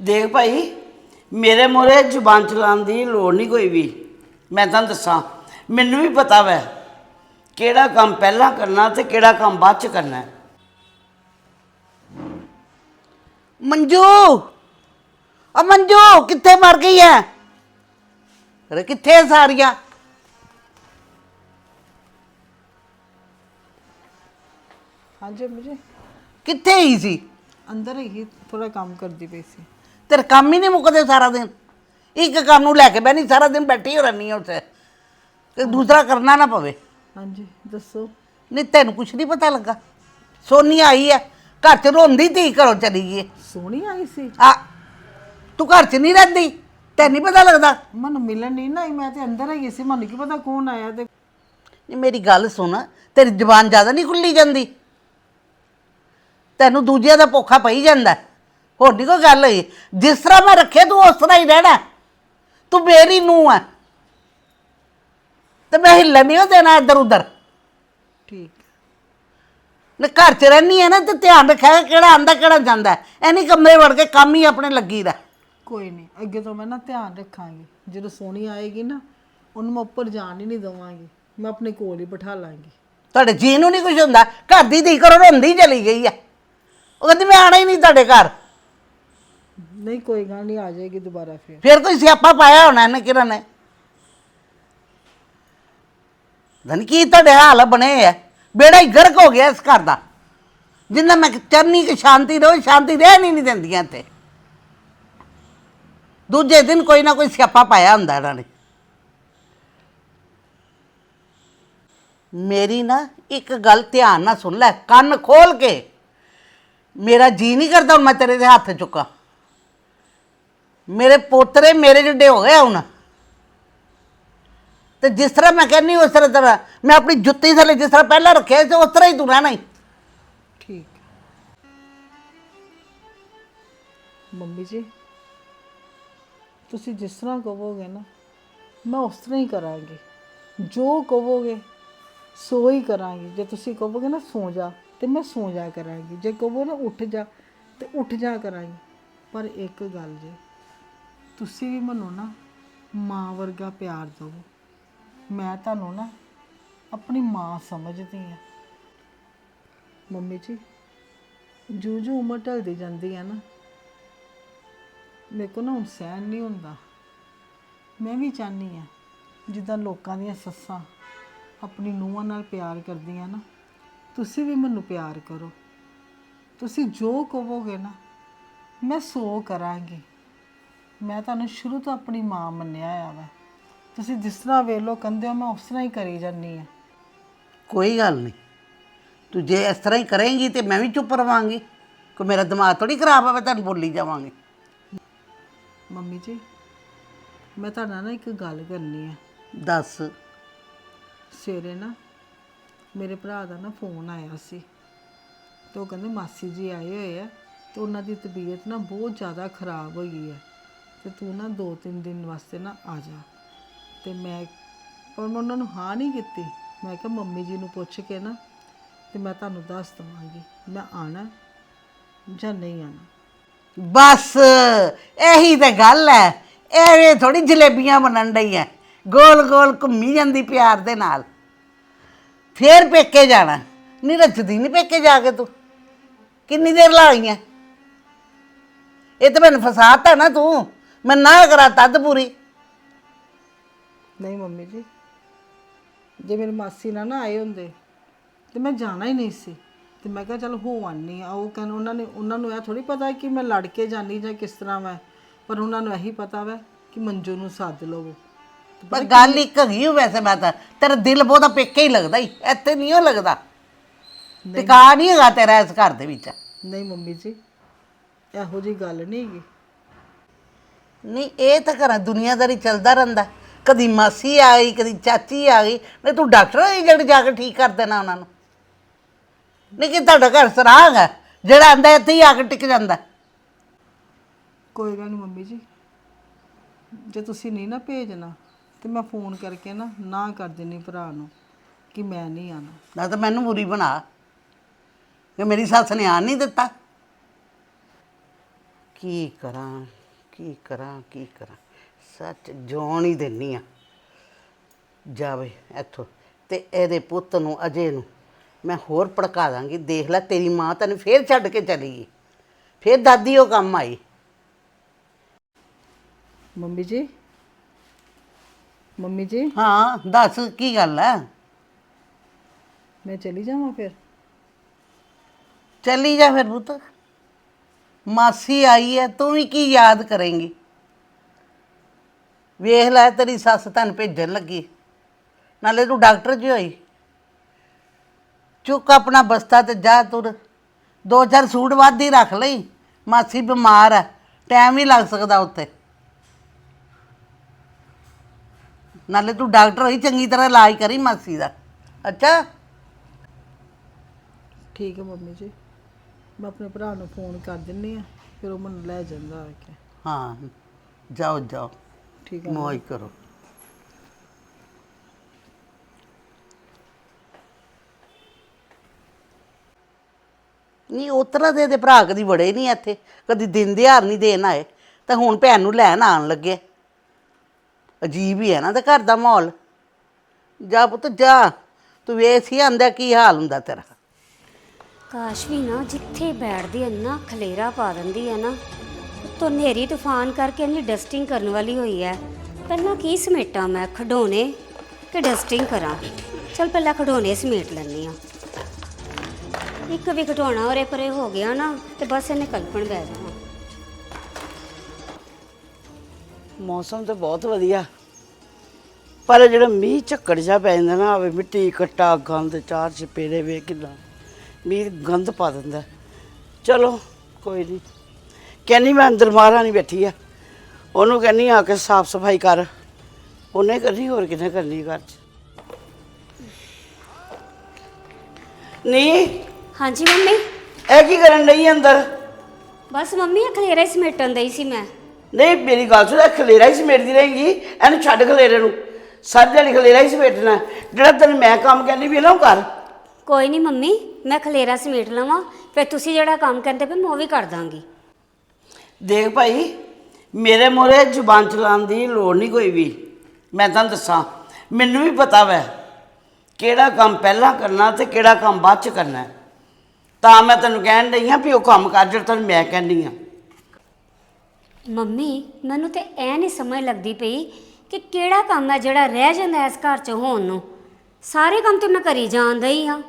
ਦੇਖ ਭਾਈ ਮੇਰੇ ਮੋਰੇ ਜ਼ੁਬਾਨ ਚਲਾਉਣ ਦੀ ਲੋੜ ਨਹੀਂ ਕੋਈ ਵੀ। ਮੈਂ ਤੁਹਾਨੂੰ ਦੱਸਾਂ ਮੈਨੂੰ ਵੀ ਪਤਾ ਵੈ ਕਿਹੜਾ ਕੰਮ ਪਹਿਲਾਂ ਕਰਨਾ ਤੇ ਕਿਹੜਾ ਕੰਮ ਬਾਅਦ ਚ ਕਰਨਾ। ਹੈ। ਮੰਜੂ! ਆ ਮੰਜੂ ਕਿੱਥੇ ਮਰ ਗਈ ਐ? ਅਰੇ ਕਿੱਥੇ ਐ ਸਾਰੀਆਂ? ਹਾਂਜੀ ਮੁਝੇ ਕਿੱਥੇ ਹੀ ਸੀ? ਅੰਦਰ ਹੀ ਥੋੜਾ ਕੰਮ ਕਰਦੀ ਪਈ ਸੀ। ਤੇਰੇ ਕੰਮ ਹੀ ਨਹੀਂ ਮੁੱਕਦੇ ਸਾਰਾ ਦਿਨ। ਇੱਕ ਕੰਮ ਨੂੰ ਲੈ ਕੇ ਬਹਿਨੀ ਸਾਰਾ ਦਿਨ ਬੈਠੀ ਹੋ ਰਹਿਨੀ ਆ ਉੱਥੇ। ਤੇ ਦੂਸਰਾ ਕਰਨਾ ਨਾ ਪਵੇ। ਹਾਂਜੀ ਦੱਸੋ। ਨਹੀਂ ਤੈਨੂੰ ਕੁਛ ਨਹੀਂ ਪਤਾ ਲੱਗਾ। ਸੋਨੀ ਆਈ ਐ ਘਰ ਚ ਰੋਂਦੀ ਤੀ ਘਰੋਂ ਚਲੀ ਗਈ। ਸੋਹਣੀ ਆਈ ਸੀ? ਆ ਤੂੰ ਘਰ ਚ ਨਹੀਂ ਰਹਿੰਦੀ ਤੈਨੂੰ ਨਹੀਂ ਪਤਾ ਲੱਗਦਾ। ਮੈਨੂੰ ਮਿਲਣ ਨਹੀਂ ਨਾ ਆਈ ਮੈਂ ਤੇ ਅੰਦਰ ਹੀ ਸੀ ਮੈਨੂੰ ਕੀ ਪਤਾ ਕੌਣ ਆਇਆ ਤੇ। ਨਹੀਂ ਮੇਰੀ ਗੱਲ ਸੁਣ ਤੇਰੀ ਜ਼ੁਬਾਨ ਜ਼ਿਆਦਾ ਨਹੀਂ ਖੁੱਲੀ ਜਾਂਦੀ। ਤੈਨੂੰ ਦੂਜਿਆਂ ਦਾ ਭੁੱਖਾ ਪਈ ਜਾਂਦਾ। ਹੈ। ਹੋਰ ਨਹੀਂ ਕੋਈ ਗੱਲ ਹੋਈ? ਜਿਸ ਤਰ੍ਹਾਂ ਮੈਂ ਰੱਖੇ ਤੂੰ ਉਸ ਤਰ੍ਹਾਂ ਹੀ ਰਹਿਣਾ। ਤੂੰ ਮੇਰੀ ਨੂੰਹ ਹੈ ਤੇ ਮੈਂ ਹਿੱਲਣ ਨਹੀਂ ਦੇਣਾ ਇੱਧਰ ਉੱਧਰ। ਠੀਕ ਨੇ ਘਰ 'ਚ ਰਹਿਣੀ ਹੈ ਨਾ ਤੇ ਧਿਆਨ ਰੱਖਿਆ ਕਿਹੜਾ ਆਂਦਾ ਕਿਹੜਾ ਜਾਂਦਾ। ਐ ਨਹੀਂ ਕਮਰੇ ਵੜ ਕੇ ਕੰਮ ਹੀ ਆਪਣੇ ਲੱਗੀ ਦਾ ਕੋਈ ਨਹੀਂ ਅੱਗੇ ਤੋਂ ਮੈਂ ਨਾ ਧਿਆਨ ਰੱਖਾਂਗੀ। ਜਦੋਂ ਸੋਹਣੀ ਆਏਗੀ ਨਾ ਉਹਨੂੰ ਮੈਂ ਉੱਪਰ ਜਾਣ ਹੀ ਨਹੀਂ ਦਵਾਂਗੀ। ਮੈਂ ਆਪਣੇ ਕੋਲ ਹੀ ਬਿਠਾ ਲਾਂਗੀ। ਤੁਹਾਡੇ ਜੀ ਨੂੰ ਨਹੀਂ ਕੁਝ ਹੁੰਦਾ। ਘਰ ਦੀ ਧੀ ਕਰੋ ਰੋਂਦੀ ਚਲੀ ਗਈ ਹੈ ਉਹ ਕਹਿੰਦੀ ਮੈਂ ਆਣਾ ਹੀ ਨਹੀਂ ਤੁਹਾਡੇ ਘਰ। ਨਹੀਂ, ਕੋਈ ਗੱਲ ਨਹੀਂ, ਆ ਜਾਏਗੀ ਦੁਬਾਰਾ ਫਿਰ। ਫਿਰ ਕੋਈ ਸਿਆਪਾ ਪਾਇਆ ਹੋਣਾ ਇਹਨੇ, ਕਿਰਨ ਨੇ? ਧਨ ਕੀ ਤੁਹਾਡੇ ਹਾਲ ਬਣੇ ਐ ਬੇੜਾ ਹੀ ਗਰਕ ਹੋ ਗਿਆ ਇਸ ਘਰ ਦਾ। ਜਿੰਨਾ ਮੈਂ ਚਰਨੀ ਕਿ ਸ਼ਾਂਤੀ ਰਹੋ, ਸ਼ਾਂਤੀ ਰਹਿ ਨਹੀਂ ਦਿੰਦੀਆਂ ਤੇ ਦੂਜੇ ਦਿਨ ਕੋਈ ਨਾ ਕੋਈ ਸਿਆਪਾ ਪਾਇਆ ਹੁੰਦਾ ਇਹਨਾਂ ਨੇ। ਮੇਰੀ ਨਾ ਇੱਕ ਗੱਲ ਧਿਆਨ ਨਾਲ ਸੁਣ ਲੈ, ਕੰਨ ਖੋਲ ਕੇ। ਮੇਰਾ ਜੀ ਨਹੀਂ ਕਰਦਾ ਹੁਣ ਮੈਂ ਤੇਰੇ ਦੇ ਹੱਥ ਚੁੱਕਾਂ। ਮੇਰੇ ਪੋਤਰੇ ਮੇਰੇ ਜਿੱਡੇ ਹੋ ਗਏ ਹੁਣ। ਤੇ ਜਿਸ ਤਰ੍ਹਾਂ ਮੈਂ ਕਹਿੰਨੀ ਉਸ ਤਰ੍ਹਾਂ ਤਰ੍ਹਾਂ ਮੈਂ ਆਪਣੀ ਜੁੱਤੀ ਥੱਲੇ ਜਿਸ ਤਰ੍ਹਾਂ ਪਹਿਲਾਂ ਰੱਖਿਆ ਸੀ, ਉਸ ਤਰ੍ਹਾਂ ਹੀ ਤੂੰ ਰਹਿਣਾ ਹੀ। ਠੀਕ। ਮੰਮੀ ਜੀ, ਤੁਸੀਂ ਜਿਸ ਤਰ੍ਹਾਂ ਕਹੋਗੇ ਨਾ, ਮੈਂ ਉਸ ਤਰ੍ਹਾਂ ਹੀ ਕਰਾਂਗੀ। ਜੋ ਕਹੋਗੇ, ਸੋ ਹੀ ਕਰਾਂਗੀ। ਜੇ ਤੁਸੀਂ ਕਹੋਗੇ ਨਾ, ਸੋ ਜਾ, ਤੇ ਮੈਂ ਸੋ ਜਾ ਕਰਾਂਗੀ। ਜੇ ਕਹੋ ਨਾ, ਉੱਠ ਜਾ, ਤੇ ਉੱਠ ਜਾ ਕਰਾਂਗੀ। ਪਰ ਇੱਕ ਗੱਲ ਜੇ ਤੁਸੀਂ ਵੀ ਮੈਨੂੰ ਨਾ ਮਾਂ ਵਰਗਾ ਪਿਆਰ ਦਿਓ। ਮੈਂ ਤੁਹਾਨੂੰ ਨਾ ਆਪਣੀ ਮਾਂ ਸਮਝਦੀ ਹਾਂ। ਮੰਮੀ ਜੀ ਜੂ ਜੂ ਉਮਰ ਢਲਦੀ ਜਾਂਦੀ ਹੈ ਨਾ, ਮੇਰੇ ਕੋਲ ਨਾ ਹੁਣ ਸਹਿਣ ਨਹੀਂ ਹੁੰਦਾ। ਮੈਂ ਵੀ ਚਾਹਨੀ ਆ ਜਿੱਦਾਂ ਲੋਕਾਂ ਦੀਆਂ ਸੱਸਾਂ ਆਪਣੀ ਨੂੰਹਾਂ ਨਾਲ ਪਿਆਰ ਕਰਦੀਆਂ ਨਾ, ਤੁਸੀਂ ਵੀ ਮੈਨੂੰ ਪਿਆਰ ਕਰੋ। ਤੁਸੀਂ ਜੋ ਕਹੋਗੇ ਨਾ, ਮੈਂ ਸੋ ਕਰਾਂਗੀ। ਮੈਂ ਤੁਹਾਨੂੰ ਸ਼ੁਰੂ ਤੋਂ ਆਪਣੀ ਮਾਂ ਮੰਨਿਆ ਆ ਵਾ। ਤੁਸੀਂ ਜਿਸ ਤਰ੍ਹਾਂ ਵੇਲੋ ਕਹਿੰਦੇ ਹੋ ਮੈਂ ਉਸ ਤਰ੍ਹਾਂ ਹੀ ਕਰੀ ਜਾਂਦੀ ਆ। ਕੋਈ ਗੱਲ ਨਹੀਂ। ਤੂੰ ਜੇ ਇਸ ਤਰ੍ਹਾਂ ਹੀ ਕਰੇਂਗੀ ਤੇ ਮੈਂ ਵੀ ਚੁੱਪ ਰਵਾਂਗੀ। ਕੋਈ ਮੇਰਾ ਦਿਮਾਗ ਥੋੜੀ ਖਰਾਬ ਹੋਵੇ ਤੈਨੂੰ ਬੋਲੀ ਜਾਵਾਂਗੀ। ਮੰਮੀ ਜੀ ਮੈਂ ਤੁਹਾਡੇ ਨਾਲ ਨਾ ਇੱਕ ਗੱਲ ਕਰਨੀ ਹੈ ਦੱਸ। ਸਵੇਰੇ ਨਾ ਮੇਰੇ ਭਰਾ ਦਾ ਨਾ ਫੋਨ ਆਇਆ ਸੀ। ਤੇ ਉਹ ਕਹਿੰਦੇ ਮਾਸੀ ਜੀ ਆਏ ਹੋਏ ਆ ਤੇ ਉਹਨਾਂ ਦੀ ਤਬੀਅਤ ਨਾ ਬਹੁਤ ਜ਼ਿਆਦਾ ਖਰਾਬ ਹੋਈ ਹੈ ਤੇ ਤੂੰ ਨਾ 2-3 ਦਿਨ ਵਾਸਤੇ ਨਾ ਆ ਜਾ। ਤੇ ਮੈਂ ਪਰ ਮੈਂ ਉਹਨਾਂ ਨੂੰ ਹਾਂ ਨਹੀਂ ਕੀਤੀ। ਮੈਂ ਕਿਹਾ, ਮੰਮੀ ਜੀ ਨੂੰ ਪੁੱਛ ਕੇ ਨਾ ਤੇ ਮੈਂ ਤੁਹਾਨੂੰ ਦੱਸ ਦਵਾਂਗੀ। ਮੈਂ ਆਣਾ ਜਾਂ ਨਹੀਂ ਆਣਾ? ਬਸ, ਇਹੀ ਤੇ ਗੱਲ ਹੈ ਐਵੇਂ ਥੋੜੀ ਜਲੇਬੀਆਂ ਬਣਨ ਡਈ ਐ ਗੋਲ ਗੋਲ ਘੁੰਮੀ ਜਾਂਦੀ ਪਿਆਰ ਦੇ ਨਾਲ। ਫੇਰ ਪੇਕੇ ਜਾਣਾ। ਨਹੀਂ ਰੱਜਦੀ ਨਹੀਂ ਪੇਕੇ ਜਾ ਕੇ ਤੂੰ। ਕਿੰਨੀ ਦੇਰ ਲਾਈ ਐ? ਇਹ ਤਾਂ ਮੈਨੂੰ ਫਸਾਤਾ ਨਾ ਤੂੰ। ਮੈਂ ਨਾ ਕਰਾ ਤਦ ਪੂਰੀ। ਨਹੀਂ ਮੰਮੀ ਜੀ ਜੇ ਮੇਰੀ ਮਾਸੀ ਨਾ ਨਾ ਆਏ ਹੁੰਦੇ ਤੇ ਮੈਂ ਜਾਣਾ ਹੀ ਨਹੀਂ ਸੀ। ਤੇ ਮੈਂ ਕਿਹਾ ਚਲ ਹੋ ਆਨੀ ਆ ਉਹ ਕਹਿੰਦੇ ਉਹਨਾਂ ਨੇ ਉਹਨਾਂ ਨੂੰ ਇਹ ਥੋੜੀ ਪਤਾ ਕਿ ਮੈਂ ਲੜ ਕੇ ਜਾਨੀ ਜਾਂ ਕਿਸ ਤਰ੍ਹਾਂ ਮੈਂ ਪਰ ਉਹਨਾਂ ਨੂੰ ਇਹੀ ਪਤਾ ਵਾ ਕਿ ਮੰਜੂ ਨੂੰ ਸੱਦ ਲਵੋ। ਪਰ ਗੱਲ ਇੱਕ ਓ ਵੈਸੇ ਮੈਂ ਤਾਂ ਤੇਰਾ ਦਿਲ ਬਹੁਤਾ ਪੇਕੇ ਹੀ ਲੱਗਦਾ ਹੀ ਇੱਥੇ ਨਹੀਂ ਉਹ ਲੱਗਦਾ। ਟਿਕਾ ਨਹੀਂ ਹੈਗਾ ਤੇਰਾ ਇਸ ਘਰ ਦੇ ਵਿੱਚ। ਨਹੀਂ ਮੰਮੀ ਜੀ ਇਹੋ ਜੀ ਗੱਲ ਨਹੀਂ ਹੈਗੀ। ਨਹੀਂ ਇਹ ਤਾਂ ਘਰਾਂ ਦੁਨੀਆਦਾਰੀ ਚੱਲਦਾ ਰਹਿੰਦਾ। ਕਦੀ ਮਾਸੀ ਆ ਗਈ ਕਦੀ ਚਾਚੀ ਆ ਗਈ। ਨਹੀਂ ਤੂੰ ਡਾਕਟਰ ਹੋਈ ਜਿਹੜੀ ਜਾ ਕੇ ਠੀਕ ਕਰ ਦੇਣਾ ਉਹਨਾਂ ਨੂੰ। ਨਹੀਂ ਕਿ ਤੁਹਾਡਾ ਘਰ ਸਰਾਗ ਹੈ ਜਿਹੜਾ ਆਂਦਾ ਇੱਥੇ ਹੀ ਆ ਕੇ ਟਿਕ ਜਾਂਦਾ। ਕੋਈ ਗੱਲ ਨਹੀਂ ਮੰਮੀ ਜੀ। ਜੇ ਤੁਸੀਂ ਨਹੀਂ ਨਾ ਭੇਜਣਾ ਤੇ ਮੈਂ ਫੋਨ ਕਰਕੇ ਨਾ ਨਾ ਕਰ ਦੇਣੀ ਭਰਾ ਨੂੰ ਕਿ ਮੈਂ ਨਹੀਂ ਆਣਾ ਨਾ ਤਾਂ ਮੈਨੂੰ ਬੁਰੀ ਬਣਾ। ਕਿ ਮੇਰੀ ਸੱਸ ਨੇ ਆਣ ਨਹੀਂ ਦਿੱਤਾ। ਕੀ ਕਰਾਂ? ਕੀ ਕਰਾਂ ਕੀ ਕਰਾਂ? ਸੱਚ ਜਾਣ ਹੀ ਦਿੰਨੀ ਆ। ਜਾਵੇ ਇੱਥੋਂ। ਤੇ ਇਹਦੇ ਪੁੱਤ ਨੂੰ ਅਜੇ ਨੂੰ ਮੈਂ ਹੋਰ ਭੜਕਾ ਦਾਂਗੀ। ਦੇਖ ਲੈ ਤੇਰੀ ਮਾਂ ਤੈਨੂੰ ਫੇਰ ਛੱਡ ਕੇ ਚਲੀ ਗਈ। ਫੇਰ ਦਾਦੀ ਉਹ ਕੰਮ ਆਈ। ਮੰਮੀ ਜੀ? ਮੰਮੀ ਜੀ? ਹਾਂ ਦੱਸ ਕੀ ਗੱਲ ਹੈ ਮੈਂ ਚਲੀ ਜਾਵਾਂ ਫਿਰ? ਚੱਲੀ ਜਾ ਫਿਰ ਪੁੱਤ। ਮਾਸੀ ਆਈ ਹੈ ਤੂੰ ਵੀ ਕੀ ਯਾਦ ਕਰੇਂਗੀ? ਵੇਖ ਲੈ, ਤੇਰੀ ਸੱਸ ਤੈਨੂੰ ਭੇਜਣ ਲੱਗੀ। ਨਾਲੇ ਤੂੰ ਡਾਕਟਰ ਜੀ ਹੋਈ। ਚੁੱਕ ਆਪਣਾ ਬਸਤਾ ਤੇ ਜਾ ਤੁਰ ਦੋ ਚਾਰ ਸੂਟ ਵੱਧ ਹੀ ਰੱਖ ਲਈ। ਮਾਸੀ ਬਿਮਾਰ ਹੈ ਟਾਈਮ ਹੀ ਲੱਗ ਸਕਦਾ ਉੱਥੇ। ਨਾਲੇ ਤੂੰ ਡਾਕਟਰ ਹੋਈ, ਚੰਗੀ ਤਰ੍ਹਾਂ ਇਲਾਜ ਕਰੀ ਮਾਸੀ ਦਾ। ਅੱਛਾ? ਠੀਕ ਹੈ ਮੰਮੀ ਜੀ। ਮੈਂ ਆਪਣੇ ਭਰਾ ਨੂੰ ਫੋਨ ਕਰ ਦਿੰਨੀ ਆ ਫਿਰ ਉਹ ਮੈਨੂੰ ਲੈ ਜਾਂਦਾ ਆ ਕੇ। ਹਾਂ ਜਾਓ ਜਾਓ। ਠੀਕ ਹੈ ਮੌਜ ਕਰੋ। ਨਹੀਂ ਉਤਰਾ ਦੇ ਦੇ ਭਰਾ ਕਦੀ ਬੜੇ ਨਹੀਂ ਇੱਥੇ ਕਦੀ ਦਿਨ ਦਿਹਾੜ ਨਹੀਂ ਦੇਣ ਆਏ ਤੇ ਹੁਣ ਭੈਣ ਨੂੰ ਲੈਣ ਆਣ ਲੱਗੇ। ਅਜੀਬ ਹੀ ਹੈ ਨਾ ਤੇ ਘਰ ਦਾ ਮਾਹੌਲ। ਜਾ ਪੁੱਤ ਜਾ। ਤੂੰ ਵੇਖ ਸੀ ਆਂਦਾ ਕੀ ਹਾਲ ਹੁੰਦਾ ਤੇਰਾ। ਕਾਸ਼ ਵੀ ਨਾ ਜਿੱਥੇ ਬੈਠਦੀ ਇੰਨਾ ਖਲੇਰਾ ਪਾ ਦਿੰਦੀ ਹੈ ਨਾ ਤੋਂ ਨੇਰੀ ਤੂਫਾਨ ਕਰਕੇ ਇੰਨੀ ਡਸਟਿੰਗ ਕਰਨ ਵਾਲੀ ਹੋਈ ਹੈ ਪਹਿਲਾਂ ਕੀ ਸਮੇਟਾਂ ਮੈਂ ਖਡੋਣੇ? ਕਿ ਡਸਟਿੰਗ ਕਰਾਂ? ਚਲ ਪਹਿਲਾਂ ਖਡੋਣੇ ਸਮੇਟ ਲੈਂਦੀ ਆ। ਇੱਕ ਵੀ ਖਡੋਣਾ ਉਰੇ ਪਰੇ ਹੋ ਗਿਆ ਨਾ, ਤੇ ਬਸ ਇਹਨੇ ਕਲਪਣ ਬਹਿ ਜਾਣਾ। ਮੌਸਮ ਤਾਂ ਬਹੁਤ ਵਧੀਆ। ਪਰ ਇਹ ਜਿਹੜਾ ਮੀਂਹ ਝੱਕੜ ਜਾ ਪੈ ਜਾਂਦਾ ਨਾ, ਆਵੇ ਮਿੱਟੀ ਕੱਟਾ ਗੰਦ, ਚਾਰ ਚਪੇੜੇ ਵੇ ਕਿਦਾਂ। ਮੀਂਹ ਗੰਦ ਪਾ ਦਿੰਦਾ। ਚਲੋ ਕੋਈ ਨਹੀਂ ਕਹਿੰਨੀ ਮੈਂ ਅੰਦਰ ਮਹਾਰਾਣੀ ਬੈਠੀ ਆ। ਉਹਨੂੰ ਕਹਿੰਨੀ ਆ ਕੇ ਸਾਫ਼ ਸਫ਼ਾਈ ਕਰ। ਉਹਨੇ ਕਰਨੀ ਹੋਰ ਕਿਨੇ ਕਰਨੀ ਘਰ 'ਚ? ਨਹੀਂ ਹਾਂਜੀ ਮੰਮੀ। ਇਹ ਕੀ ਕਰਨ ਲਈ ਅੰਦਰ? ਬਸ ਮੰਮੀ ਇਹ ਖਲੇਰਾ ਹੀ ਸਮੇਟਣ ਦਈ ਸੀ ਮੈਂ। ਨਹੀਂ ਮੇਰੀ ਗੱਲ ਸੁਣ ਇਹ ਖਲੇਰਾ ਹੀ ਸਮੇਟਦੀ ਰਹੇਗੀ। ਇਹਨੂੰ ਛੱਡ ਖਲੇਰੇ ਨੂੰ। ਸਾਰੀ ਦਿਹਾੜੀ ਖਲੇਰਾ ਹੀ ਸਮੇਟਣਾ। ਜਿਹੜਾ ਤੈਨੂੰ ਮੈਂ ਕੰਮ ਕਹਿੰਦੀ ਵੀ ਨਾ ਉਹ ਕਰ। ਕੋਈ ਨਹੀਂ ਮੰਮੀ ਮੈਂ ਖਲੇਰਾ ਸਮੇਟ ਲਵਾਂ ਫਿਰ ਤੁਸੀਂ ਜਿਹੜਾ ਕੰਮ ਕਹਿੰਦੇ ਪਏ ਮੈਂ ਉਹ ਵੀ ਕਰ ਦਾਂਗੀ। ਦੇਖ ਭਾਈ ਮੇਰੇ ਮੋਰੇ ਜ਼ੁਬਾਨ ਚਲਾਉਣ ਦੀ ਲੋੜ ਨਹੀਂ ਕੋਈ ਵੀ। ਮੈਂ ਤੁਹਾਨੂੰ ਦੱਸਾਂ ਮੈਨੂੰ ਵੀ ਪਤਾ ਵੈ ਕਿਹੜਾ ਕੰਮ ਪਹਿਲਾਂ ਕਰਨਾ ਤੇ ਕਿਹੜਾ ਕੰਮ ਬਾਅਦ ਚ ਕਰਨਾ। ਹੈ। ਤਾਂ ਮੈਂ ਤੈਨੂੰ ਕਹਿਣ ਡਈ ਹਾਂ ਵੀ ਉਹ ਕੰਮ ਕਰ ਜਿਹੜਾ ਤੈਨੂੰ ਮੈਂ ਕਹਿੰਦੀ ਹਾਂ ਮੰਮੀ ਮੈਨੂੰ ਤੇ ਐ ਨਹੀਂ ਸਮਝ ਲੱਗਦੀ ਪਈ ਕਿ ਕਿਹੜਾ ਕੰਮ ਹੈ ਜਿਹੜਾ ਰਹਿ ਜਾਂਦਾ ਇਸ ਘਰ 'ਚ ਹੋਣ ਨੂੰ। ਸਾਰੇ ਕੰਮ ਤੇ ਮੈਂ ਕਰੀ ਜਾਂਦਾ ਹੀ ਹਾਂ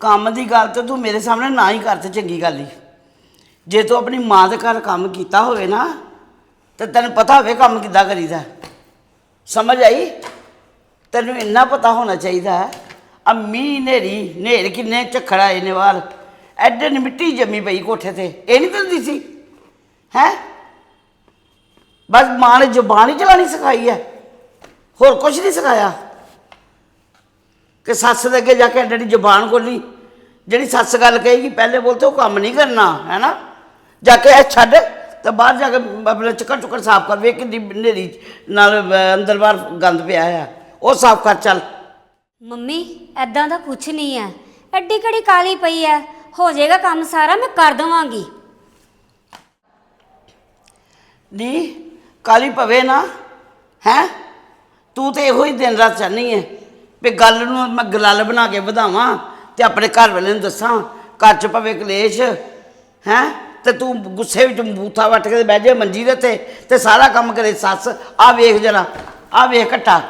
ਕੰਮ ਦੀ ਗੱਲ ਤੇ ਤੂੰ ਮੇਰੇ ਸਾਹਮਣੇ ਨਾ ਹੀ ਕਰ ਤੇ ਚੰਗੀ ਗੱਲ ਹੀ। ਜੇ ਤੂੰ ਆਪਣੀ ਮਾਂ ਦੇ ਘਰ ਕੰਮ ਕੀਤਾ ਹੋਵੇ ਨਾ, ਤੇ ਤੈਨੂੰ ਪਤਾ ਹੋਵੇ ਕੰਮ ਕਿੱਦਾਂ ਕਰੀਦਾ। ਸਮਝ ਆਈ? ਤੈਨੂੰ ਇੰਨਾ ਪਤਾ ਹੋਣਾ ਚਾਹੀਦਾ ਹੈ। ਆ ਮੀਂਹ ਨੇਰੀ ਨੇਰ ਕਿੰਨੇ ਝੱਖੜ ਆਏ ਨੇ ਬਾਹਰ। ਐਡੇ ਨੀ ਮਿੱਟੀ ਜੰਮੀ ਪਈ ਕੋਠੇ ਤੇ। ਇਹ ਨਹੀਂ ਦਿੰਦੀ ਸੀ? ਹੈ? ਬਸ ਮਾਂ ਨੇ ਜ਼ੁਬਾਨ ਹੀ ਚਲਾਣੀ ਸਿਖਾਈ ਹੈ। ਹੋਰ ਕੁਝ ਨਹੀਂ ਸਿਖਾਇਆ। ਕਿ ਸੱਸ ਦੇ ਅੱਗੇ ਜਾ ਕੇ ਐਡੀ ਜ਼ੁਬਾਨ ਖੋਲੀ। ਜਿਹੜੀ ਸੱਸ ਗੱਲ ਕਹੇਗੀ ਪਹਿਲੇ ਬੋਲ ਤੇ ਉਹ ਕੰਮ ਨਹੀਂ ਕਰਨਾ ਹੈ ਨਾ? ਜਾ ਕੇ ਇਹ ਛੱਡ ਤੇ ਬਾਹਰ ਜਾ ਕੇ ਆਪਣੇ ਚੱਕਰ ਚੁੱਕਰ ਸਾਫ਼ ਕਰ ਵੇਖ ਕਿੰਨੀ ਨੇਰੀ ਨਾਲ ਅੰਦਰ ਬਾਹਰ ਗੰਦ ਪਿਆ ਆ। ਉਹ ਸਾਫ਼ ਕਰ ਚੱਲ। ਮੰਮੀ ਐਦਾਂ ਦਾ ਕੁਝ ਨਹੀਂ ਹੈ ਐਡੀ ਕਿਹੜੀ ਕਾਲੀ ਪਈ ਹੈ ਹੋ ਜਾਏਗਾ ਕੰਮ ਸਾਰਾ ਮੈਂ ਕਰ ਦਵਾਂਗੀ। ਨੀ ਕਾਲੀ ਪਵੇ ਨਾ ਹੈ? ਤੂੰ ਤੇ ਇਹੋ ਹੀ ਦਿਨ ਰਾਤ ਚਾਹਨੀ ਹੈ ਵੀ ਗੱਲ ਨੂੰ ਮੈਂ ਗਲਲ ਬਣਾ ਕੇ ਵਧਾਵਾਂ ਤੇ ਆਪਣੇ ਘਰ ਵਾਲੇ ਨੂੰ ਦੱਸਾਂ, ਘਰ ਚ ਪਵੇ ਕਲੇਸ਼, ਹੈ? ਤੇ ਤੂੰ ਗੁੱਸੇ ਵਿੱਚ ਬੂਥਾ ਵੱਟ ਕੇ ਬਹਿ ਜਾ ਮੰਜੀ ਦੇ ਤੇ ਤੇ ਸਾਰਾ ਕੰਮ ਕਰੇ ਸੱਸ। ਆ ਵੇਖ ਜਰਾ ਆ ਵੇਖ ਘਟਾ।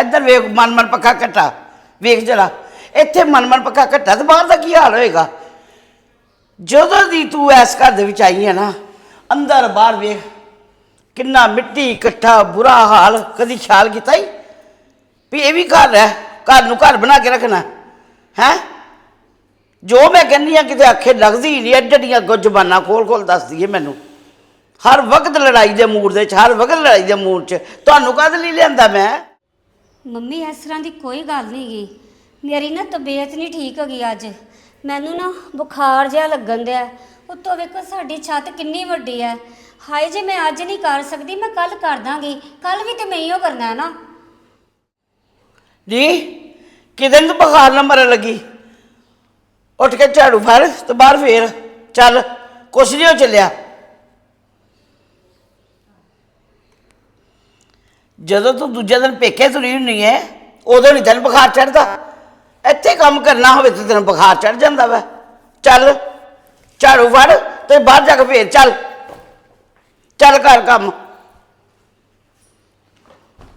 ਇੱਧਰ ਵੇਖ ਮਨ ਮਨ ਪੱਕਾ ਘਟਾ। ਵੇਖ ਜਰਾ, ਇੱਥੇ ਮਨ ਮਨ ਪੱਕਾ ਘਟਾ ਤੇ ਬਾਹਰ ਦਾ ਕੀ ਹਾਲ ਹੋਏਗਾ? ਜਦੋਂ ਦੀ ਤੂੰ ਇਸ ਘਰ ਦੇ ਵਿੱਚ ਆਈ ਹੈ ਨਾ, ਅੰਦਰ ਬਾਹਰ ਵੇਖ ਕਿੰਨਾ ਮਿੱਟੀ ਇਕੱਠਾ ਬੁਰਾ ਹਾਲ ਕਦੀ ਖਿਆਲ ਕੀਤਾ ਹੀ ਵੀ ਇਹ ਵੀ ਘਰ ਹੈ। ਘਰ ਨੂੰ ਘਰ ਬਣਾ ਕੇ ਰੱਖਣਾ। ਹੈ? ਜੋ ਮੈਂ ਕਹਿੰਦੀ ਆ, ਕਿਤੇ ਆਖੇ ਲੱਗਦੀ ਨਹੀਂ ਐਡੜੀਆਂ ਕੁ ਖੋਲ ਖੋਲ ਦੱਸਦੀ ਹੈ ਮੈਨੂੰ। ਹਰ ਵਕਤ ਲੜਾਈ ਦੇ ਮੂਡ ਦੇ ਵਿੱਚ, ਹਰ ਵਕਤ ਲੜਾਈ ਦੇ ਮੂਡ 'ਚ, ਤੁਹਾਨੂੰ ਕਾਹਦੇ ਲਈ ਲਿਆਂਦਾ ਮੈਂ? ਮੰਮੀ, ਇਸ ਤਰ੍ਹਾਂ ਦੀ ਕੋਈ ਗੱਲ ਨਹੀਂ ਗੀ। ਮੇਰੀ ਨਾ ਤਬੀਅਤ ਨਹੀਂ ਠੀਕ ਹੈਗੀ ਅੱਜ। ਮੈਨੂੰ ਨਾ ਬੁਖਾਰ ਜਿਹਾ ਲੱਗਣ ਦਿਆ ਉੱਤੋਂ ਵੇਖੋ, ਸਾਡੀ ਛੱਤ ਕਿੰਨੀ ਵੱਡੀ ਹੈ। ਹਾਏ, ਜੇ ਮੈਂ ਅੱਜ ਨਹੀਂ ਕਰ ਸਕਦੀ, ਮੈਂ ਕੱਲ ਕਰ ਦਾਂਗੀ। ਕੱਲ ਵੀ ਤੇ ਮੈਂ ਹੀ ਓ ਕਰਨਾ ਹੈ ਨਾ। ਜੀ, ਕਿਤੇ ਨੂੰ ਬੁਖਾਰ ਨਾ ਮਰਨ ਲੱਗੀ? ਉੱਠ ਕੇ ਝਾੜੂ ਫੜ, ਤੇ ਬਾਹਰ ਫੇਰ ਚੱਲ, ਕੁਛ ਨਹੀਂ ਹੋ ਚੱਲਿਆ। ਜਦੋਂ ਤੂੰ ਦੂਜੇ ਦਿਨ ਪੇਕੇ ਤੁਰੀ ਹੁੰਨੀ ਹੈ ਉਦੋਂ ਨਹੀਂ ਤੈਨੂੰ ਬੁਖਾਰ ਚੜਦਾ। ਇੱਥੇ ਕੰਮ ਕਰਨਾ ਹੋਵੇ ਤੇ ਤੈਨੂੰ ਬੁਖਾਰ ਚੜ ਜਾਂਦਾ ਵਾ। ਚੱਲ, ਝਾੜੂ ਫੜ, ਤੇ ਬਾਹਰ ਜਾ ਕੇ ਫੇਰ ਚੱਲ। ਚੱਲ ਕਰ ਕੰਮ।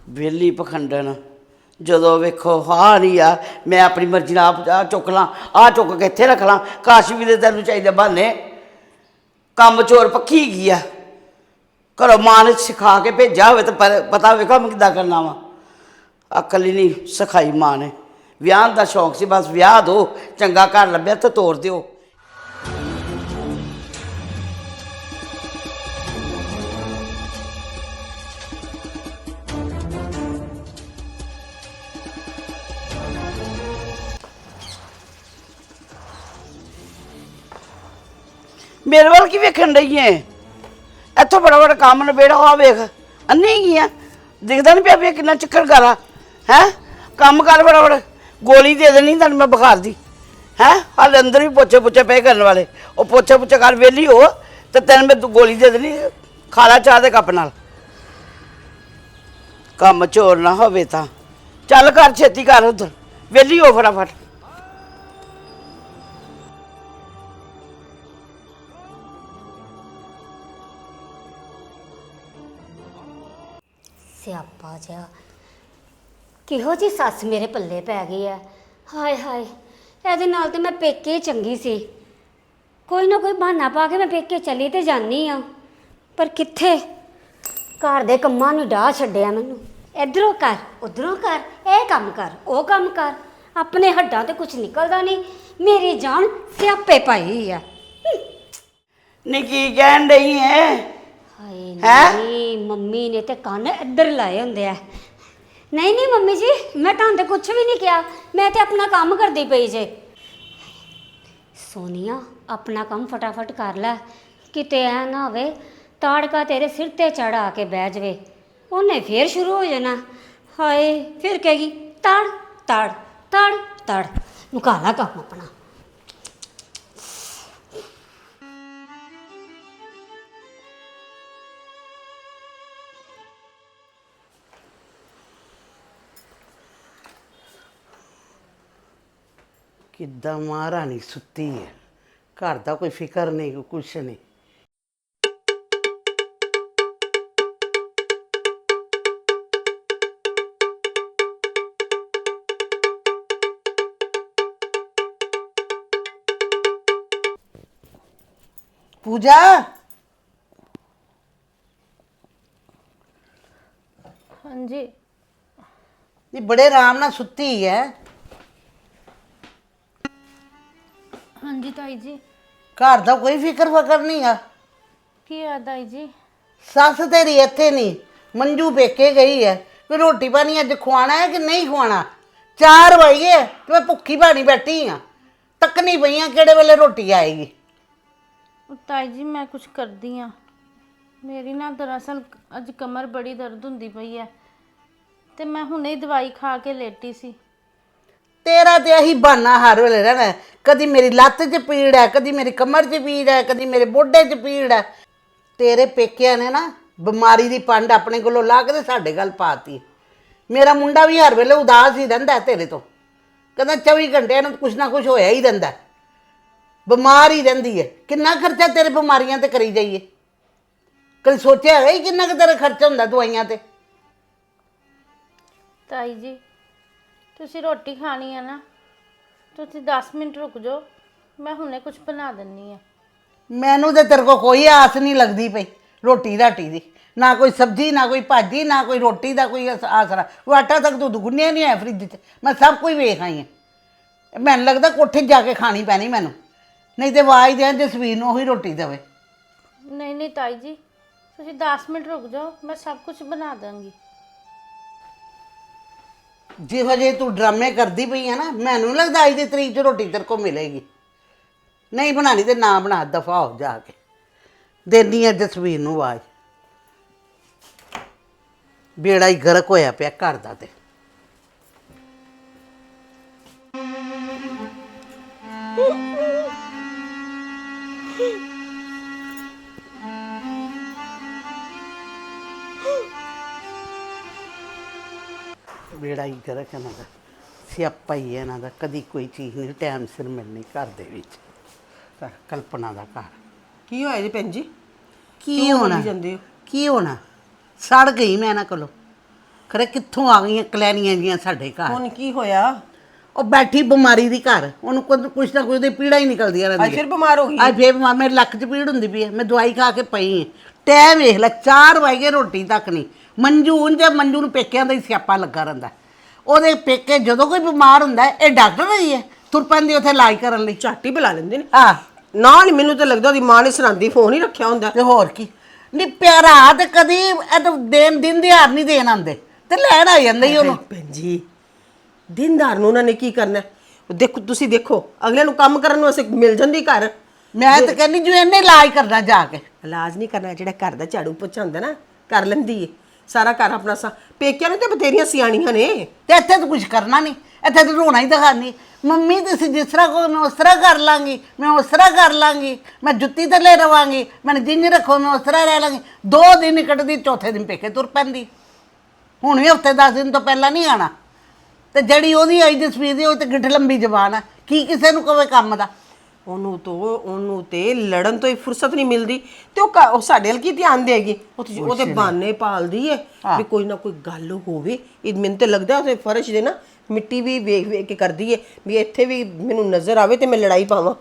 ਵੇਲੀ ਪਖੰਡਣ ਜਦੋਂ ਵੇਖੋ ਹਾਂ ਨਹੀਂ ਆ, ਮੈਂ ਆਪਣੀ ਮਰਜ਼ੀ ਨਾਲ ਆਪ ਆਹ ਚੁੱਕ ਲਾਂ ਆ ਚੁੱਕ ਕੇ ਇੱਥੇ ਰੱਖ ਲਾਂ, ਕਾਸ਼ ਵੀ ਦੇ ਤੈਨੂੰ ਚਾਹੀਦੇ ਬਹਾਨੇ। ਕੰਮ ਚੋਰ ਪੱਕੀ ਗਈ ਆ? ਘਰੋਂ ਮਾਂ ਨੇ ਸਿਖਾ ਕੇ ਭੇਜਿਆ ਹੋਵੇ ਤਾਂ ਪਰ- ਪਤਾ ਹੋਵੇ ਕੰਮ ਕਿੱਦਾਂ ਕਰਨਾ ਵਾ। ਅਕਲ ਹੀ ਨਹੀਂ ਸਿਖਾਈ ਮਾਂ ਨੇ। ਵਿਆਹ ਦਾ ਸ਼ੌਂਕ ਸੀ, ਬਸ ਵਿਆਹ ਦੋ, ਚੰਗਾ ਘਰ ਲੱਭਿਆ ਤਾਂ ਤੋਰ ਦਿਓ। ਮੇਰੇ ਵੱਲ ਕੀ ਵੇਖਣ ਰਹੀ ਹੈ ਇੱਥੋਂ ਬੜਾ ਬੜਾ ਕੰਮ ਨਿਬੇੜਾ ਆ ਵੇਖ। ਅੰਨੀ ਹੀ ਆ? ਦਿਖਦਾ ਨਹੀਂ ਪਿਆ ਵੀ ਇਹ ਕਿੰਨਾ ਚੱਕਰ ਕਰਾ ਹੈ? ਕੰਮ ਕਰ ਬੜਾ ਬੜਾ ਗੋਲੀ ਦੇ ਦੇਣੀ ਤੈਨੂੰ ਮੈਂ ਬੁਖਾਰ ਦੀ। ਹੈ? ਹਾਲੇ ਅੰਦਰ ਵੀ ਪੋਚੇ ਪੁੱਛੇ ਪਏ ਕਰਨ ਵਾਲੇ। ਉਹ ਪੋਚੇ ਪੁੱਛੇ ਕਰ ਵੇਲੀ ਹੋ, ਤੇ ਤੈਨੂੰ ਮੈਂ ਤੂੰ ਗੋਲੀ ਦੇ ਦੇਣੀ ਖਾ ਲਾ ਚਾਹ ਦੇ ਕੱਪ ਨਾਲ। ਕੰਮ ਚੋਰ ਨਾ ਹੋਵੇ ਤਾਂ। ਚੱਲ ਕਰ, ਛੇਤੀ ਕਰ ਉਧਰ। ਵੇਲੀ ਹੋ ਫਟਾਫਟ। ਸਿਆਪਾ ਜਿਹਾ ਕਿਹੋ ਜੀ ਸੱਸ ਮੇਰੇ ਪੱਲੇ ਪੈ ਗਈ ਐ ਹਾਏ ਹਾਏ, ਇਹਦੇ ਨਾਲ ਤੇ ਮੈਂ ਪੇਕੇ ਚੰਗੀ ਸੀ। ਕੋਈ ਨਾ ਕੋਈ ਬਹਾਨਾ ਪਾ ਕੇ ਮੈਂ ਪੇਕੇ ਚਲੀ ਤੇ ਜਾਨੀ ਆ। ਪਰ ਕਿੱਥੇ? ਘਰ ਦੇ ਕੰਮਾਂ ਨੂੰ ਡਾਹ ਛੱਡਿਆ ਮੈਨੂੰ। ਇਧਰੋਂ ਕਰ, ਉਧਰੋਂ ਕਰ, ਇਹ ਕੰਮ ਕਰ, ਉਹ ਕੰਮ ਕਰ। ਆਪਣੇ ਹੱਡਾਂ ਤੇ ਕੁਝ ਨਿਕਲਦਾ ਨਹੀਂ। ਮੇਰੀ ਜਾਨ ਸਿਆਪੇ ਪਾਈ ਆ। ਨੀ ਕੀ ਕਹਿਣ ਡਈ ਹੈ ਹਾਏ ਹੈਂ? ਨਹੀਂ ਮੰਮੀ ਨੇ ਤੇ ਕੰਨ ਇੱਧਰ ਲਾਏ ਹੁੰਦੇ ਆ। ਨਹੀਂ ਨਹੀਂ ਮੰਮੀ ਜੀ ਮੈਂ ਤੁਹਾਨੂੰ ਤੇ ਕੁਝ ਵੀ ਨਹੀਂ ਕਿਹਾ। ਮੈਂ ਤੇ ਆਪਣਾ ਕੰਮ ਕਰਦੀ ਪਈ ਜੇ। ਸੋਨੀਆ ਆਪਣਾ ਕੰਮ ਫਟਾਫਟ ਕਰ ਲੈ। ਕਿਤੇ ਐ ਨਾ ਹੋਵੇ ਤਾੜਕਾ ਤੇਰੇ ਸਿਰ ਤੇ ਚੜਾ ਕੇ ਬਹਿ ਜਵੇ। ਉਹਨੇ ਫੇਰ ਸ਼ੁਰੂ ਹੋ ਜਾਣਾ। ਹਾਏ ਫਿਰ ਕਹੇਗੀ ਤੜ ਤੜ ਤੜ ਤੜ। ਮੁਕਾ ਲਾ ਕੰਮ ਆਪਣਾ। ਕਿੱਦਾਂ ਮਹਾਰਾਣੀ ਸੁੱਤੀ ਹੈ ਘਰ ਦਾ ਕੋਈ ਫਿਕਰ ਨਹੀਂ ਕੋਈ ਕੁਛ ਨਹੀਂ। ਪੂਜਾ? ਹਾਂਜੀ। ਇਹ ਬੜੇ ਆਰਾਮ ਨਾਲ ਸੁੱਤੀ ਹੈ ਹਾਂਜੀ ਤਾਈ ਜੀ? ਘਰ ਦਾ ਕੋਈ ਫਿਕਰ ਫਕਰ ਨਹੀਂ ਆ। ਕੀ ਆ ਤਾਈ ਜੀ? ਸੱਸ ਤੇਰੀ ਇੱਥੇ ਨਹੀਂ ਮੰਜੂ ਪੇਕੇ ਗਈ ਹੈ। ਕੋਈ ਰੋਟੀ ਪਾਣੀ ਅੱਜ ਖਵਾਣਾ ਹੈ ਕਿ ਨਹੀਂ ਖਵਾਣਾ 4 ਵਜੇ ਤੇ ਮੈਂ ਭੁੱਖੀ ਬਾਣੀ ਬੈਠੀ ਆ ਤੱਕਣੀ ਪਈਆਂ ਕਿਹੜੇ ਵੇਲੇ ਰੋਟੀ ਆਏਗੀ। ਉਹ ਤਾਈ ਜੀ ਮੈਂ ਕੁਝ ਕਰਦੀ ਆ ਮੇਰੀ ਨਾ ਦਰਅਸਲ ਅੱਜ ਕਮਰ ਬੜੀ ਦਰਦ ਹੁੰਦੀ ਪਈ ਹੈ। ਤੇ ਮੈਂ ਹੁਣੇ ਹੀ ਦਵਾਈ ਖਾ ਕੇ ਲੇਟੀ ਸੀ। ਤੇਰਾ ਤੇ ਇਹੀ ਬਹਾਨਾ ਹਰ ਵੇਲੇ ਰਹਿਣਾ ਹੈ। ਕਦੀ ਮੇਰੀ ਲੱਤ 'ਚ ਪੀੜ ਹੈ, ਕਦੀ ਮੇਰੀ ਕਮਰ 'ਚ ਪੀੜ ਹੈ, ਕਦੀ ਮੇਰੇ ਮੋਢੇ 'ਚ ਪੀੜ ਹੈ। ਤੇਰੇ ਪੇਕਿਆਂ ਨੇ ਨਾ ਬਿਮਾਰੀ ਦੀ ਪੰਡ ਆਪਣੇ ਕੋਲੋਂ ਲਾ ਕੇ ਤੇ ਸਾਡੇ ਗੱਲ ਪਾਤੀ। ਮੇਰਾ ਮੁੰਡਾ ਵੀ ਹਰ ਵੇਲੇ ਉਦਾਸ ਹੀ ਰਹਿੰਦਾ ਹੈ ਤੇਰੇ ਤੋਂ। ਕਹਿੰਦਾ 24 ਘੰਟੇ ਇਹਨੂੰ ਕੁਛ ਨਾ ਕੁਛ ਹੋਇਆ ਹੀ ਰਹਿੰਦਾ ਹੈ। ਬਿਮਾਰ ਹੀ ਰਹਿੰਦੀ ਹੈ। ਕਿੰਨਾ ਖਰਚਾ ਤੇਰੇ ਬਿਮਾਰੀਆਂ ਤੇ ਕਰੀ ਜਾਈਏ? ਕਦੇ ਸੋਚਿਆ ਹੈ ਕਿੰਨਾ ਕੁ ਤੇਰਾ ਖਰਚਾ ਹੁੰਦਾ ਦਵਾਈਆਂ ਤੇ? ਤਾਈ ਜੀ ਤੁਸੀਂ ਰੋਟੀ ਖਾਣੀ ਆ ਨਾ ਤੁਸੀਂ 10 ਮਿੰਟ ਰੁਕ ਜਾਓ ਮੈਂ ਹੁਣੇ ਕੁਝ ਬਣਾ ਦਿੰਨੀ ਆ। ਮੈਨੂੰ ਤੇ ਤੇਰੇ ਕੋ ਕੋਈ ਆਸ ਨਹੀਂ ਲੱਗਦੀ ਪਈ ਰੋਟੀ ਰਾਟੀ ਦੀ। ਨਾ ਕੋਈ ਸਬਜ਼ੀ ਨਾ ਕੋਈ ਭਾਜੀ ਨਾ ਕੋਈ ਰੋਟੀ ਦਾ ਕੋਈ ਆਸ- ਆਸਰਾ। ਉਹ ਆਟਾ ਤੱਕ ਤੂੰ ਗੁੰਨਿਆ ਨਹੀਂ ਹੈ ਫ੍ਰਿਜ 'ਚ। ਮੈਂ ਸਭ ਕੁਝ ਵੇਖ ਆਈ ਹਾਂ ਮੈਨੂੰ ਲੱਗਦਾ ਕੋਠੇ 'ਚ ਜਾ ਕੇ ਖਾਣੀ ਪੈਣੀ ਮੈਨੂੰ। ਨਹੀਂ ਤੇ ਆਵਾਜ਼ ਦੇ ਜਸਵੀਰ ਨੂੰ ਉਹੀ ਰੋਟੀ ਦੇਵੇ। ਨਹੀਂ ਨਹੀਂ ਤਾਈ ਜੀ ਤੁਸੀਂ 10 ਮਿੰਟ ਰੁਕ ਜਾਓ ਮੈਂ ਸਭ ਕੁਝ ਬਣਾ ਦਾਂਗੀ। ਜਿਹੋ ਜੇ ਤੂੰ ਡਰਾਮੇ ਕਰਦੀ ਪਈ ਆ ਨਾ, ਮੈਨੂੰ ਨੀ ਲੱਗਦਾ ਅੱਜ ਦੀ ਤਰੀਕ 'ਚ ਰੋਟੀ ਤੇਰੇ ਕੋ ਮਿਲੇਗੀ। ਨਹੀਂ ਬਣਾਣੀ ਤੇ ਨਾ ਬਣਾ, ਦਫਾ ਹੋ ਜਾ ਕੇ। ਦੇਨੀ ਆ ਜਸਵੀਰ ਨੂੰ ਆਵਾਜ਼। ਬੇੜਾ ਹੀ ਗਰਕ ਹੋਇਆ ਪਿਆ ਘਰ ਦਾ ਤੇ। ਵੇੜਾ ਹੀ ਕਰ ਇਹਨਾਂ ਦਾ ਸਿਆਪਾ ਹੀ ਹੈ ਇਹਨਾਂ ਦਾ ਕਦੀ ਕੋਈ ਚੀਜ਼ ਨਹੀਂ ਟਾਈਮ ਸਿਰ ਮਿਲਣੀ ਘਰ ਦੇ ਵਿੱਚ ਘਰ ਕਲਪਨਾ ਦਾ ਘਰ। ਕੀ ਹੋਇਆ ਜੀ ਭੈਣ ਜੀ? ਕੀ ਕਿਉਂ ਹੋਣਾ? ਜਾਂਦੇ ਹੋ? ਕੀ ਹੋਣਾ? ਸੜ ਗਈ ਮੈਂ ਇਹਨਾਂ ਕੋਲੋਂ। ਖਰੇ ਕਿੱਥੋਂ ਆ ਗਈਆਂ ਕਲੈਨੀਆਂ ਜੀਆਂ ਸਾਡੇ ਘਰ? ਹੁਣ ਕੀ ਹੋਇਆ? ਉਹ ਬੈਠੀ ਬਿਮਾਰੀ ਦੀ ਘਰ ਉਹਨੂੰ ਕੁਝ ਕੁਛ ਨਾ ਕੁਝ ਦੀ ਪੀੜਾ ਹੀ ਨਿਕਲਦੀਆਂ ਰਹਿੰਦੀਆਂ ਅੱਜ ਫਿਰ ਬਿਮਾਰ ਹੋ ਗਈ ਅੱਜ ਫੇਰ ਬਿਮਾਰ ਮੇਰੇ ਲੱਕ 'ਚ ਪੀੜ ਹੁੰਦੀ ਪਈ ਹੈ ਮੈਂ ਦਵਾਈ ਖਾ ਕੇ ਪਈ ਹਾਂ ਟਾਈਮ ਵੇਖ ਲੈ 4 ਵਜੇ ਰੋਟੀ ਤੱਕ ਨਹੀਂ। ਮੰਜੂ ਉਂਝ ਮੰਜੂ ਨੂੰ ਪੇਕਿਆਂ ਦਾ ਹੀ ਸਿਆਪਾ ਲੱਗਾ ਰਹਿੰਦਾ। ਉਹਦੇ ਪੇਕੇ ਜਦੋਂ ਕੋਈ ਬਿਮਾਰ ਹੁੰਦਾ ਹੈ, ਇਹ ਡਾਕਟਰ ਹੀ ਹੈ। ਤੁਰ ਪੈਂਦੀ ਉੱਥੇ ਇਲਾਜ ਕਰਨ ਲਈ। ਝਾਟੀ ਬੁਲਾ ਲੈਂਦੇ ਨੇ। ਆ ਨਾਲ ਹੀ ਮੈਨੂੰ ਤਾਂ ਲੱਗਦਾ ਉਹਦੀ ਮਾਂ ਨੇ ਸਰਾਂਦੀ ਫੋਨ ਹੀ ਰੱਖਿਆ ਹੁੰਦਾ। ਤੇ ਹੋਰ ਕੀ? ਨਹੀਂ ਪਿਆਰਾ ਤੇ ਕਦੀ ਇਹ ਤਾਂ ਦੇਣ ਦਿਨ ਦਿਹਾੜ ਨਹੀਂ ਦੇਣ ਆਉਂਦੇ। ਤੇ ਲੈਣ ਆ ਜਾਂਦਾ ਹੀ ਉਹਨੂੰ। ਭੈਣ ਜੀ ਦਿਨਦਾਰ ਨੂੰ ਉਹਨਾਂ ਨੇ ਕੀ ਕਰਨਾ? ਹੈ? ਦੇਖੋ ਤੁਸੀਂ ਦੇਖੋ ਅਗਲੇ ਨੂੰ ਕੰਮ ਕਰਨ ਨੂੰ ਅਸੀਂ ਮਿਲ ਜਾਂਦੀ ਘਰ। ਮੈਂ ਤਾਂ ਕਹਿੰਦੀ ਜਿਵੇਂ ਇਹਨੇ ਇਲਾਜ ਕਰਨਾ ਜਾ ਕੇ। ਇਲਾਜ ਨਹੀਂ ਕਰਨਾ ਜਿਹੜਾ ਘਰ ਦਾ ਝਾੜੂ ਪੋਚਾ ਹੁੰਦਾ ਨਾ ਕਰ ਲੈਂਦੀ ਏ। ਸਾਰਾ ਘਰ ਆਪਣਾ ਸਾ ਪੇਕਿਆਂ ਨੂੰ ਤੇ ਬਥੇਰੀਆਂ ਸਿਆਣੀਆਂ ਨੇ। ਤੇ ਇੱਥੇ ਤਾਂ ਕੁਝ ਕਰਨਾ ਨਹੀਂ। ਇੱਥੇ ਤਾਂ ਰੋਣਾ ਹੀ ਦਿਖਾਣੀ ਮੰਮੀ, ਤੁਸੀਂ ਜਿਸ ਤਰ੍ਹਾਂ ਕਹੋ, ਮੈਂ ਉਸ ਤਰ੍ਹਾਂ ਕਰ ਲਾਂਗੀ। ਮੈਂ ਉਸ ਤਰ੍ਹਾਂ ਕਰ ਲਾਂਗੀ। ਮੈਂ ਜੁੱਤੀ ਤੇ ਲੈ ਰਵਾਂਗੀ। ਮੈਨੂੰ ਜਿੰਜ ਰੱਖੋ, ਮੈਂ ਉਸ ਤਰ੍ਹਾਂ ਰਹਿ ਲਾਂਗੀ। ਦੋ ਦਿਨ ਕੱਢਦੀ, ਚੌਥੇ ਦਿਨ ਪੇਕੇ ਤੁਰ ਪੈਂਦੀ। ਹੁਣ ਵੀ ਹਫ਼ਤੇ 10 ਦਿਨ ਤੋਂ ਪਹਿਲਾਂ ਨਹੀਂ ਆਣਾ ਤੇ ਜਿਹੜੀ ਉਹਦੀ ਆਈ ਜਸਵੀਰ ਦੀ, ਉਹ ਤੇ ਗਿੱਠ ਲੰਬੀ ਜ਼ਬਾਨ ਆ। ਕੀ ਕਿਸੇ ਨੂੰ ਕਵੇ ਕੰਮ ਦਾ? ਉਹਨੂੰ ਤੋਂ ਉਹਨੂੰ ਤੇ ਲੜਨ ਤੋਂ ਹੀ ਫੁਰਸਤ ਨਹੀਂ ਮਿਲਦੀ ਤੇ ਉਹ ਸਾਡੇ ਵੱਲ ਕੀ ਧਿਆਨ ਦੇਗੀ? ਉਹ ਤੇ ਉਹਦੇ ਬਹਾਨੇ ਪਾਲਦੀ ਏ ਵੀ ਕੋਈ ਨਾ ਕੋਈ ਗੱਲ ਹੋਵੇ। ਇਹ ਮੈਨੂੰ ਤੇ ਲੱਗਦਾ ਉਹਦੇ ਫਰਸ਼ ਦੇ ਨਾ ਮਿੱਟੀ ਵੀ ਵੇਖ ਵੇਖ ਕੇ ਕਰਦੀ ਏ ਵੀ ਇੱਥੇ ਵੀ ਮੈਨੂੰ ਨਜ਼ਰ ਆਵੇ ਤੇ ਮੈਂ ਲੜਾਈ ਪਾਵਾਂ।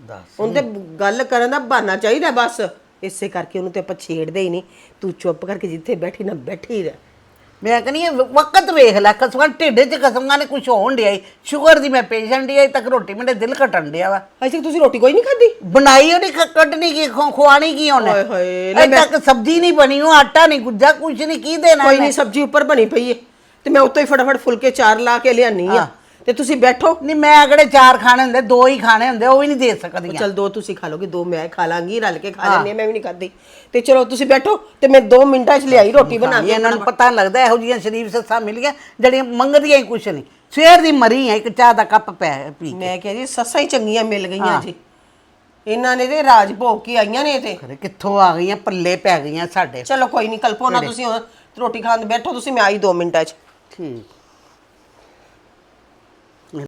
ਦੱਸ। ਉਹਨੂੰ ਤੇ ਗੱਲ ਕਰਨ ਦਾ ਬਹਾਨਾ ਚਾਹੀਦਾ ਬਸ। ਇਸੇ ਕਰਕੇ ਉਹਨੂੰ ਤੇ ਆਪਾਂ ਛੇੜਦੇ ਹੀ ਨਹੀਂ। ਤੂੰ ਚੁੱਪ ਕਰਕੇ ਜਿੱਥੇ ਬੈਠੀ ਨਾ ਬੈਠੀ ਰਹਿ। ਮੈਂ ਕਹਿੰਦੀ ਇਹ ਵਕਤ ਵੇਖ ਲੈ ਕਸਮਾਂ ਢਿੱਡ 'ਚ ਕਸਮਾਂ ਨੇ ਕੁਝ ਹੋਣ ਡਿਆ ਈ। ਸ਼ੂਗਰ ਦੀ ਮੈਂ ਪੇਸ਼ੈਂਟ ਹੀ ਅਜੇ ਤੱਕ ਰੋਟੀ ਮੇਰੇ ਦਿਲ ਘਟਣ ਡਿਆ ਵਾ। ਅਜੇ ਤੱਕ ਤੁਸੀਂ ਰੋਟੀ ਕੋਈ ਨਹੀਂ ਖਾਧੀ? ਬਣਾਈ ਉਹਨੇ ਕ- ਕੱਢਣੀ ਕੀ ਖੁ- ਖੁਆਣੀ ਕੀ ਉਹਨੇ? ਓਏ ਹੋਏ, ਅਜੇ ਤੱਕ ਸਬਜ਼ੀ ਨਹੀਂ ਬਣੀ ਉਹ ਆਟਾ ਨਹੀਂ ਗੁੱਜਾ ਕੁਝ ਨਹੀਂ ਕੀ ਦੇਣਾ ਕੋਈ? ਨਹੀਂ ਸਬਜ਼ੀ ਉੱਪਰ ਬਣੀ ਪਈ ਏ। ਤੇ ਮੈਂ ਉੱਤੋਂ ਹੀ ਫਟਾਫਟ ਫੁਲਕੇ ਚਾਰ ਲਾ ਕੇ ਲਿਆਨੀ ਆ। ਤੇ ਤੁਸੀਂ ਬੈਠੋ। ਨਹੀਂ ਮੈਂ ਅਗੜੇ ਚਾਰ ਖਾਣੇ ਹੁੰਦੇ ਦੋ ਹੀ ਖਾਣੇ ਹੁੰਦੇ ਉਹ ਵੀ ਨਹੀਂ ਦੇ ਸਕਦੀਆਂ। ਚਲ ਦੋ ਤੁਸੀਂ ਖਾ ਲੋਗੇ ਦੋ ਮੈਂ ਖਾ ਲਾਂਗੀ ਰਲ ਕੇ ਖਾ ਹਾਂ, ਮੈਂ ਵੀ ਨਹੀਂ ਖਾਧੀ। ਤੇ ਚਲੋ ਤੁਸੀਂ ਬੈਠੋ ਤੇ ਮੈਂ 2 ਮਿੰਟਾਂ 'ਚ ਲਿਆਈ ਰੋਟੀ ਬਣਾ ਕੇ। ਇਹਨਾਂ ਨੂੰ ਪਤਾ ਲੱਗਦਾ ਇਹੋ ਜਿਹੀਆਂ ਸ਼ਰੀਫ ਸੱਸਾਂ ਮਿਲ ਗਿਆ ਜਿਹੜੀਆਂ ਮੰਗਦੀਆਂ ਹੀ ਕੁਛ ਨਹੀਂ। ਸਵੇਰ ਦੀ ਮਰੀ ਹੈ ਇੱਕ ਚਾਹ ਦਾ ਕੱਪ ਪੈ ਪੀ ਮੈਂ ਕਿਹਾ ਜੀ ਸੱਸਾਂ ਹੀ ਚੰਗੀਆਂ ਮਿਲ ਗਈਆਂ ਜੀ। ਇਹਨਾਂ ਨੇ ਤੇ ਰਾਜ ਭੋਗ ਕੇ ਆਈਆਂ ਨੇ ਤੇ। ਕਿੱਥੋਂ ਆ ਗਈਆਂ ਪੱਲੇ ਪੈ ਗਈਆਂ ਸਾਡੇ। ਚਲੋ ਕੋਈ ਨਹੀਂ ਕਲਪੋ ਨਾ ਤੁਸੀਂ ਰੋਟੀ ਖਾਣ ਬੈਠੋ ਤੁਸੀਂ ਮੈਂ ਆਈ 2 ਮਿੰਟਾਂ 'ਚ। ਠੀਕ।